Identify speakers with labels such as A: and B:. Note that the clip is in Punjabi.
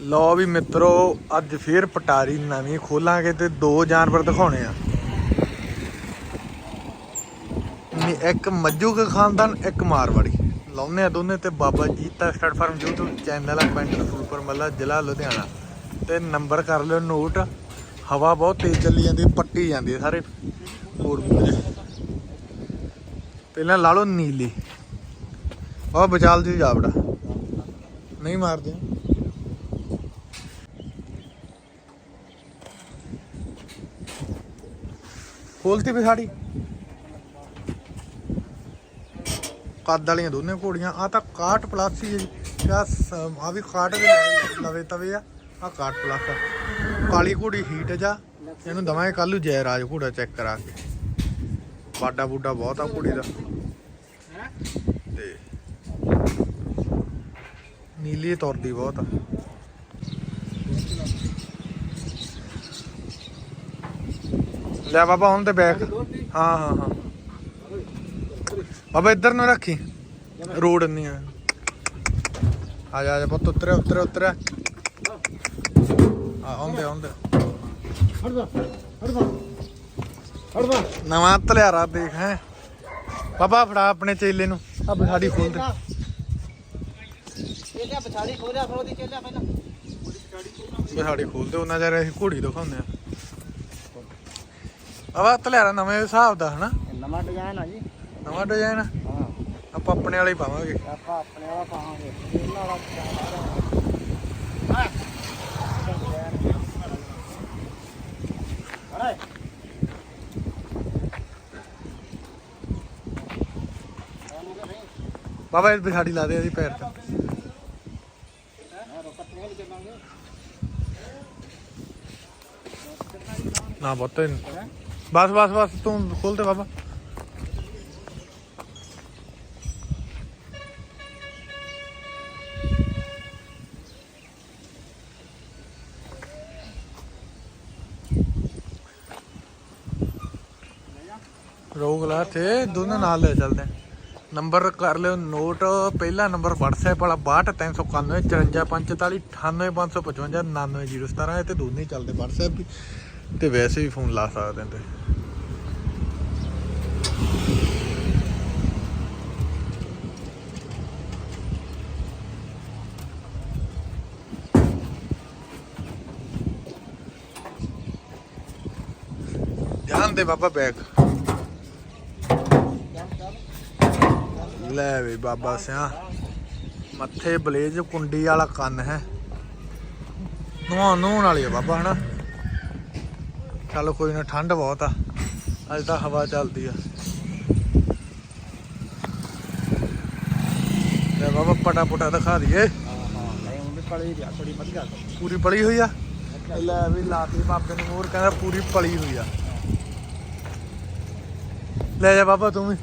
A: ਲਓ ਵੀ ਮਿੱਤਰੋ, ਅੱਜ ਫੇਰ ਪਟਾਰੀ ਨਵੀਂ ਖੋਲਾਂਗੇ ਤੇ ਦੋ ਜਾਨਵਰ ਦਿਖਾਉਣੇ ਆ। ਇੱਕ ਮੱਜੂ ਕੇ ਖਾਨਦਾਨ, ਇੱਕ ਮਾਰਵਾੜੀ। ਲਾਉਨੇ ਆ ਦੋਨੇ ਤੇ Baba Jita start farm YouTube channel ਆ, ਪਿੰਡ ਰਸੂਲਪੁਰ ਮੱਲਾ, ਜ਼ਿਲ੍ਹਾ ਲੁਧਿਆਣਾ। ਤੇ ਨੰਬਰ ਕਰ ਲਿਓ ਨੋਟ। ਹਵਾ ਬਹੁਤ ਤੇਜ਼ ਚੱਲੀ ਜਾਂਦੀ, ਪੱਟੀ ਜਾਂਦੀ ਹੈ ਸਾਰੇ। ਹੋਰ ਪਹਿਲਾਂ ਲਾ ਲਓ ਨੀਲੀ। ਉਹ ਬਚਾਲ ਜੀ ਜਾਵੜਾ ਨਹੀਂ ਮਾਰਦੇ। ਖੋਲਤੀ ਵੀ ਸਾਡੀ। ਕੱਦ ਵਾਲੀਆਂ ਦੋਨੇ ਘੋੜੀਆਂ ਆ ਤਾਂ 61 ਪਲੱਸ ਹੀ ਹੈ ਜੀ। ਆ ਆ ਵੀ 61 ਦੇ ਲਵੇ ਤਵੇ ਆ ਆ 61 ਪਲੱਸ ਆ। ਕਾਲੀ ਘੋੜੀ ਹੀਟ ਜਾ, ਇਹਨੂੰ ਦਵਾਂਗੇ ਕੱਲੂ ਜੈ ਰਾਜ ਘੋੜਾ ਚੈੱਕ ਕਰਾ ਕੇ। ਬਾਡਾ ਬੂਡਾ ਬਹੁਤ ਆ ਘੋੜੀ ਦਾ। ਤੇ ਨੀਲੀ ਤੁਰਦੀ ਬਹੁਤ ਆ। ਲੈ ਬਾਬਾ ਹੁਣ ਤੇ ਬੈਕ ਹਾਂ ਹਾਂ ਹਾਂ। ਬਾਬਾ ਇੱਧਰ ਨੂੰ ਰੱਖੀ। ਰੋਡ ਨਹੀਂ ਆ ਆ ਜਾ ਆ ਜਾ ਪੁੱਤ ਉਤਰਿਆ ਉਤਰਿਆ ਉਤਰਿਆ ਆ ਆਉਂਦੇ ਆਉਂਦੇ।
B: ਹੜਦਾ ਹੜਦਾ ਹੜਦਾ
A: ਨਵਾਂ ਤਲਿਆਰਾ ਦੇਖ ਹੈ। ਬਾਬਾ ਫੜਾ ਆਪਣੇ ਚੇਲੇ ਨੂੰ। ਆ ਸਾਡੀ ਖੋਲ ਦੇ।
B: ਇਹ ਕਿਆ ਪਛਾੜੀ ਖੋਲਿਆ ਫਿਰ ਉਹਦੀ ਚੱਲਿਆ ਪਹਿਲਾਂ।
A: ਸਾਡੀ ਖੋਲ ਦੇ ਉਹਨਾਂ ਜਰ ਅਸੀਂ ਘੋੜੀ ਦਿਖਾਉਂਦੇ ਆ। ਬਾਬਾ ਤਲਿਆਰਾ ਨਵੇਂ ਹਿਸਾਬ ਦਾ ਹਨਾ?
B: ਨਵਾਂ ਡਿਜ਼ਾਈਨ ਆ ਜੀ।
A: ਨਵਾਂ ਡਿਜ਼ਾਈਨ
B: ਹਾਂ।
A: ਆਪਾਂ ਆਪਣੇ ਵਾਲਾ ਹੀ ਪਾਵਾਂਗੇ।
B: ਆਪਾਂ ਆਪਣੇ ਵਾਲਾ ਪਾਵਾਂਗੇ। ਇਹਨਾਂ ਵਾਲਾ ਅਰੇ
A: ਬਾਬਾ ਇਹ ਸਾਡੀ ਲਾ ਦੇ ਇਹਦੀ ਪੈਰ ਤੇ। ਨਾ ਬੋਤੇ ਬਸ ਬਸ ਬਸ, ਤੂੰ ਖੋਲ ਦੇ ਬਾਬਾ। ਰੋਗ ਲਾ ਤੇ ਦੋਨੋਂ ਨਾਲ ਲੈ ਚੱਲਦੇ ਨੰਬਰ ਕਰ ਲਿਓ, ਨੋਟ, ਪਹਿਲਾ ਨੰਬਰ WhatsApp ਵਾਲਾ 62391 54545 98555 99017 ਹੈ ਤੇ ਦੋਨੇ ਚੱਲਦੇ WhatsApp ਵੀ। ਤੇ ਵੈਸੇ ਵੀ ਫੋਨ ਲਾ ਸਕਦੇ ਨੇ ਜਾਨ ਦੇ ਬਾਬਾ ਬੈਗ। ਲੈ ਵੀ ਬਾਬਾ ਸਿਆ। ਮੱਥੇ ਬਲੇਜ ਕੁੰਡੀ ਵਾਲਾ ਕੰਨ ਹੈ। ਨਹਾਉਣ ਨਹਾਉਣ ਵਾਲੀ ਆ ਬਾਬਾ, ਹਨਾ? ਚੱਲ ਕੋਈ ਨਾ, ਠੰਡ ਬਹੁਤ ਆ। ਅੱਜ ਤਾਂ ਹਵਾ ਚੱਲਦੀ ਆ। ਲੈ ਬਾਬਾ ਪਟਾ ਪੁਟਾ ਦਿਖਾ ਦਈਏ। ਪੂਰੀ ਪਲੀ ਹੋਈ ਆ? ਲੈ ਵੀ ਲਾਤੀ ਬਾਬੇ ਨੂੰ, ਹੋਰ ਕਹਿੰਦਾ ਪੂਰੀ ਪਲੀ ਹੋਈ ਆ। ਲੈ ਜਾ ਬਾਬਾ, ਤੂੰ ਵੀ।